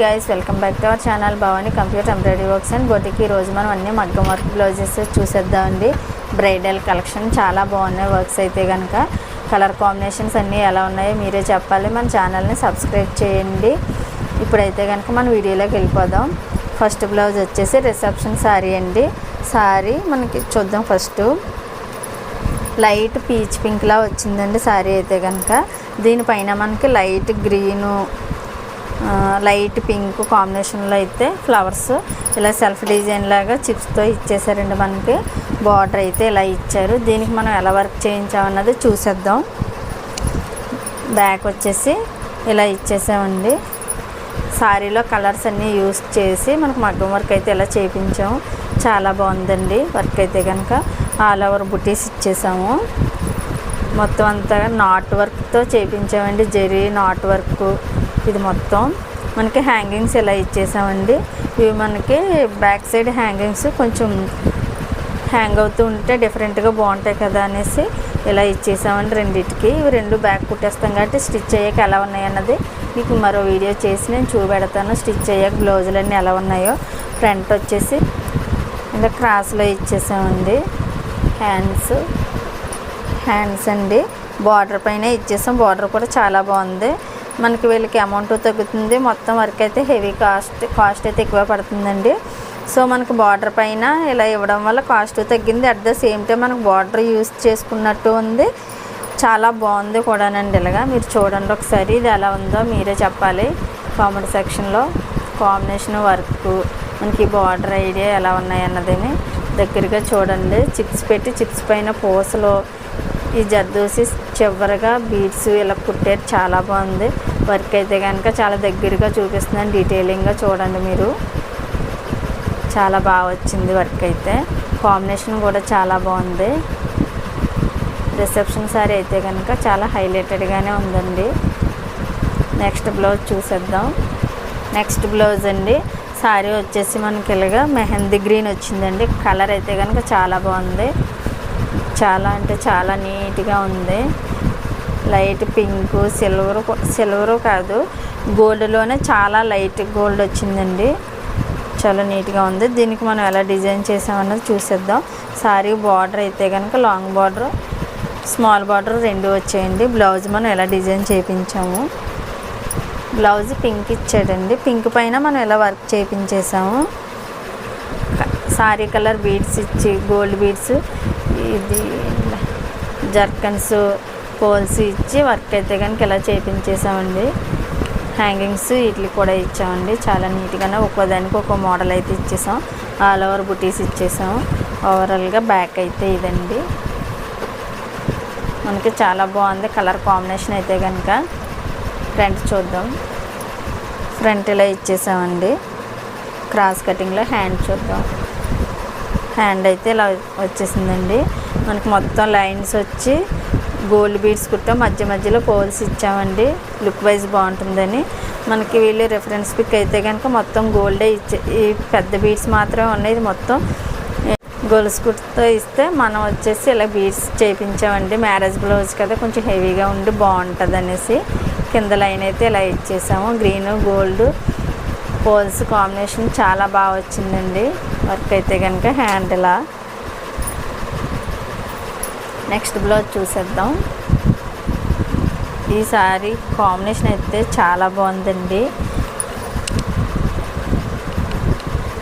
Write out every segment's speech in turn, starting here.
Guys welcome back to our channel Bhavani computer embroidery works and బొటికి ఈరోజు రోజు మనం అన్ని మగ్గం వర్క్ బ్లౌజెస్ చూసేద్దామండి. బ్రైడల్ కలెక్షన్ చాలా బాగున్నాయి వర్క్స్ అయితే కనుక కలర్ కాంబినేషన్స్ అన్నీ ఎలా ఉన్నాయో మీరే చెప్పాలి. మన ఛానల్ని సబ్స్క్రైబ్ చేయండి. ఇప్పుడైతే కనుక మన వీడియోలోకి వెళ్ళిపోదాం. ఫస్ట్ బ్లౌజ్ వచ్చేసి రిసెప్షన్ శారీ అండి. శారీ మనకి చూద్దాం ఫస్ట్ లైట్ పీచ్ పింక్లా వచ్చిందండి శారీ అయితే కనుక దీనిపైన మనకి లైట్ గ్రీను లైట్ పింక్ కాంబినేషన్లో అయితే ఫ్లవర్స్. ఇలా సెల్ఫ్ డిజైన్ లాగా చిప్స్తో ఇచ్చేసారండి మనకి. బార్డర్ అయితే ఇలా ఇచ్చారు. దీనికి మనం ఎలా వర్క్ చేయించామన్నది చూసేద్దాం. బ్యాక్ వచ్చేసి ఇలా ఇచ్చేసామండి. సారీలో కలర్స్ అన్నీ యూస్ చేసి మనకు మగ్గం వర్క్ అయితే ఇలా చేయించాము. చాలా బాగుందండి వర్క్ అయితే కనుక ఆల్ ఓవర్ బుటీస్ ఇచ్చేసాము. మొత్తం అంతా నాట్ వర్క్తో చేయించామండి. Zari knot work. ఇది మొత్తం. మనకి హ్యాంగింగ్స్ ఇలా ఇచ్చేసామండి. ఇవి మనకి బ్యాక్ సైడ్ హ్యాంగింగ్స్ కొంచెం హ్యాంగ్ అవుతూ ఉంటే డిఫరెంట్గా బాగుంటాయి కదా అనేసి ఇలా ఇచ్చేసామండి రెండింటికి. ఇవి రెండు బ్యాక్ కుట్టేస్తాం కాబట్టి స్టిచ్ అయ్యాక ఎలా ఉన్నాయన్నది మీకు మరో వీడియో చేసి నేను చూపెడతాను. స్టిచ్ అయ్యాక బ్లౌజులు అన్నీ ఎలా ఉన్నాయో. ఫ్రంట్ వచ్చేసి ఇలా క్రాస్లో ఇచ్చేసామండి. హ్యాండ్స్ హ్యాండ్స్ అండి. బార్డర్ పైన ఇచ్చేసాం. బార్డర్ కూడా చాలా బాగుంది. మనకి వీళ్ళకి అమౌంట్ తగ్గుతుంది. మొత్తం వర్క్ అయితే హెవీ కాస్ట్ కాస్ట్ అయితే ఎక్కువ పడుతుందండి. సో మనకు బార్డర్ పైన ఇలా ఇవ్వడం వల్ల కాస్ట్ తగ్గింది. అట్ ద సేమ్ టైం మనకు బార్డర్ యూస్ చేసుకున్నట్టు ఉంది. చాలా బాగుంది కూడానండి ఇలాగా. మీరు చూడండి ఒకసారి ఇది ఎలా ఉందో మీరే చెప్పాలి. కామెంట్ సెక్షన్లో కాంబినేషన్ వర్క్ మనకి బార్డర్ ఐడియా ఎలా ఉన్నాయి అన్నదని దగ్గరగా చూడండి. చిప్స్ పెట్టి చిప్స్ పైన పూసలు ఈ జర్దోసి చివరిగా బీడ్స్ ఇలా కుట్టారు చాలా బాగుంది. వర్క్ అయితే కనుక చాలా దగ్గరగా చూపిస్తున్నాను. డీటెయిలింగ్గా చూడండి మీరు. చాలా బాగా వచ్చింది వర్క్ అయితే. కాంబినేషన్ కూడా చాలా బాగుంది. రిసెప్షన్ సారీ అయితే కనుక చాలా హైలైటెడ్గానే ఉందండి. నెక్స్ట్ బ్లౌజ్ చూసేద్దాం. నెక్స్ట్ బ్లౌజ్ అండి. సారీ వచ్చేసి మనకి ఇలాగా మెహందీ గ్రీన్ వచ్చిందండి. కలర్ అయితే కనుక చాలా బాగుంది. చాలా అంటే చాలా నీట్గా ఉంది. లైట్ పింక్ సిల్వర్ సిల్వర్ కాదు గోల్డ్లోనే చాలా లైట్ గోల్డ్ వచ్చిందండి. చాలా నీట్గా ఉంది. దీనికి మనం ఎలా డిజైన్ చేసామన్నది చూసేద్దాం. సారీ బార్డర్ అయితే కనుక లాంగ్ బార్డర్ స్మాల్ బార్డర్ రెండు వచ్చేయండి. బ్లౌజ్ మనం ఎలా డిజైన్ చేయించాము బ్లౌజ్ పింక్ ఇచ్చాడండి. పింక్ పైన మనం ఎలా వర్క్ చేయించేసాము సారీ కలర్ బీడ్స్ ఇచ్చి గోల్డ్ బీడ్స్ ఇది జర్కన్స్ పోల్స్ ఇచ్చి వర్క్ అయితే కనుక ఇలా చేయించేసామండి హ్యాంగింగ్స్ వీటికి కూడా ఇచ్చామండి. చాలా నీట్గానే ఒక్కోదానికి ఒక్కో మోడల్ అయితే ఇచ్చేసాం. ఆల్ ఓవర్ బుటీస్ ఇచ్చేసాం. ఓవరాల్గా బ్యాక్ అయితే ఇదండి. మనకి చాలా బాగుంది కలర్ కాంబినేషన్ అయితే కనుక ఫ్రంట్ చూద్దాం. ఫ్రంట్ ఇలా ఇచ్చేసామండి. క్రాస్ కటింగ్లో హ్యాండ్ చూద్దాం. హ్యాండ్ అయితే ఇలా వచ్చేసిందండి. మనకి మొత్తం లైన్స్ వచ్చి గోల్డ్ బీడ్స్ కుట్టాం మధ్య మధ్యలో పోల్స్ ఇచ్చామండి. లుక్ వైజ్ బాగుంటుందని. మనకి వీళ్ళు రిఫరెన్స్ పిక్ అయితే కనుక మొత్తం గోల్డే ఇచ్చే ఈ పెద్ద బీడ్స్ మాత్రమే ఉన్నాయి. మొత్తం గొలుసు కుట్టుతో ఇస్తే మనం వచ్చేసి ఇలా బీడ్స్ చేయించామండి మ్యారేజ్ బ్లౌజ్ కదా కొంచెం హెవీగా ఉండి బాగుంటుంది అనేసి కింద లైన్ అయితే ఇలా ఇచ్చేసాము. గ్రీన్ గోల్డ్ పోల్స్ కాంబినేషన్ చాలా బాగా వచ్చిందండి. వర్క్ అయితే కనుక హ్యాండ్ ఇలా నెక్స్ట్ బ్లౌజ్ చూసేద్దాం. ఈ సారీ కాంబినేషన్ అయితే చాలా బాగుందండి.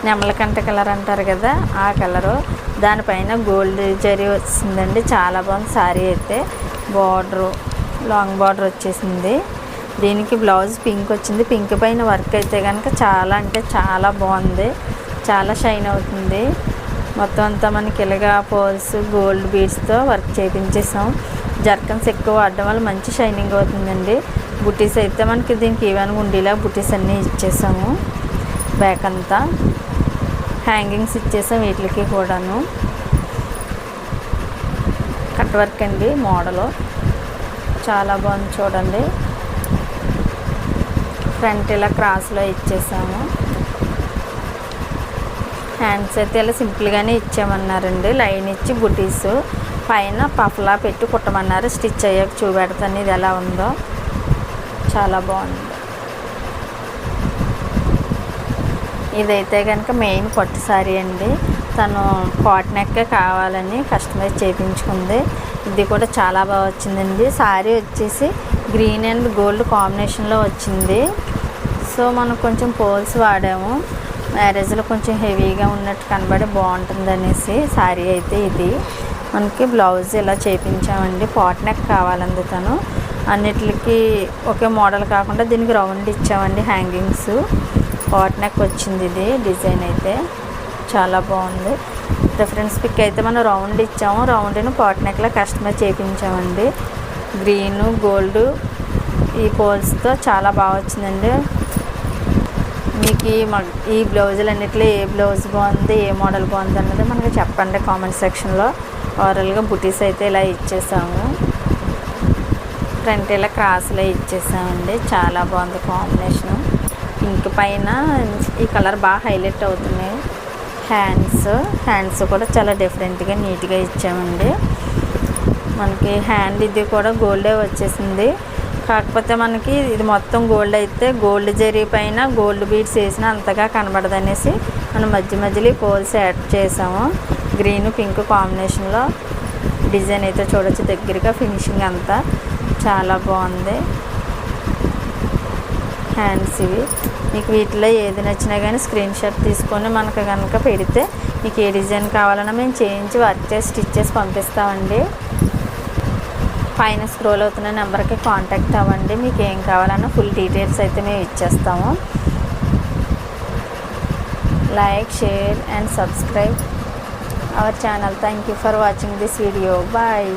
నెమలకంట కలర్ అంటారు కదా ఆ కలరు. దానిపైన గోల్డ్ జరీ వచ్చిందండి. చాలా బాగుంది సారీ అయితే. బార్డరు లాంగ్ బార్డర్ వచ్చేసింది. దీనికి బ్లౌజ్ పింక్ వచ్చింది. పింక్ పైన వర్క్ అయితే కనుక చాలా అంటే చాలా బాగుంది. చాలా షైన్ అవుతుంది. మొత్తం అంతా మనకి ఇలాగా పోల్స్ గోల్డ్ బీడ్స్తో వర్క్ చేయించేసాం జర్కన్స్ ఎక్కువ వాడడం వల్ల మంచి షైనింగ్ అవుతుందండి. బుటీస్ అయితే మనకి దీనికి ఈవెన్ ఉండేలా బుటీస్ అన్నీ ఇచ్చేసాము. బ్యాక్ అంతా హ్యాంగింగ్స్ ఇచ్చేసాం వీటికి కూడాను. కట్ వర్క్ అండి మోడలు. చాలా బాగుంది చూడండి. ఫ్రంట్ ఇలా క్రాస్లో ఇచ్చేసాము. హ్యాండ్స్ అయితే ఇలా సింపుల్గానే ఇచ్చామన్నారండి లైన్ ఇచ్చి బుటీస్. పైన పఫ్లా పెట్టి కుట్టమన్నారు. స్టిచ్ అయ్యాక చూపెడతాను. ఇది ఎలా ఉందో. చాలా బాగుంది. ఇదైతే కనుక మెయిన్ పట్టు సారీ అండి. తను కాట్ నెక్ కావాలని కస్టమైజ్ చేయించుకుంది ఇది కూడా చాలా బాగా వచ్చిందండి. సారీ వచ్చేసి గ్రీన్ అండ్ గోల్డ్ కాంబినేషన్లో వచ్చింది. సో మనం కొంచెం పోల్స్ వాడాము. మ్యారేజ్లో కొంచెం హెవీగా ఉన్నట్టు కనబడి బాగుంటుంది అనేసి శారీ అయితే ఇది. మనకి బ్లౌజ్ ఇలా చేయించామండి పాట్ నెక్ కావాలంది తను అన్నిటికి ఒకే మోడల్ కాకుండా దీనికి రౌండ్ ఇచ్చామండి హ్యాంగింగ్స్. పాట్ నెక్ వచ్చింది ఇది డిజైన్ అయితే. చాలా బాగుంది. రిఫరెన్స్ పిక్ అయితే మనం రౌండ్ ఇచ్చాము. రౌండ్ను పాట్ నెక్లో కస్టమైజ్ చేయించామండి గ్రీను గోల్డ్ ఈ పోల్స్తో చాలా బాగా వచ్చిందండి. మీకు ఈ ఈ బ్లౌజులు అన్నిట్లో ఏ బ్లౌజ్ బాగుంది ఏ మోడల్ బాగుంది అన్నది మనకి చెప్పండి కామెంట్ సెక్షన్లో. ఓవరాల్గా బుటీస్ అయితే ఇలా ఇచ్చేసాము. ఫ్రంట్ ఇలా క్రాస్లో ఇచ్చేసామండి. చాలా బాగుంది కాంబినేషన్ పింక్ పైన ఈ కలర్ బాగా హైలైట్ అవుతున్నాయి. హ్యాండ్స్ హ్యాండ్స్ కూడా చాలా డిఫరెంట్గా నీట్గా ఇచ్చామండి. మనకి హ్యాండ్ ఇది కూడా గోల్డే వచ్చేసింది. కాకపోతే మనకి ఇది మొత్తం గోల్డ్ అయితే గోల్డ్ జరీ పైన గోల్డ్ బీడ్స్ వేసిన అంతగా కనబడదు అనేసి మనం మధ్య మధ్యలో పోల్స్ యాడ్ చేసాము. గ్రీన్ పింక్ కాంబినేషన్లో డిజైన్ అయితే చూడొచ్చు. దగ్గరగా ఫినిషింగ్ అంతా చాలా బాగుంది. హ్యాండ్స్ ఇవి. మీకు వీటిలో ఏది నచ్చినా కానీ స్క్రీన్ షాట్ తీసుకొని మనకు కనుక పెడితే మీకు ఏ డిజైన్ కావాలన్నా మేము చేయించి వర్క్ చేసి స్టిచ్ చేసి పంపిస్తామండి. పైన స్క్రోల్ అవుతున్న నెంబర్కి కాంటాక్ట్ అవ్వండి. మీకు ఏం కావాలన్నా ఫుల్ డీటెయిల్స్ అయితే మేము ఇచ్చేస్తాము. Like share and subscribe our channel thank you for watching this video bye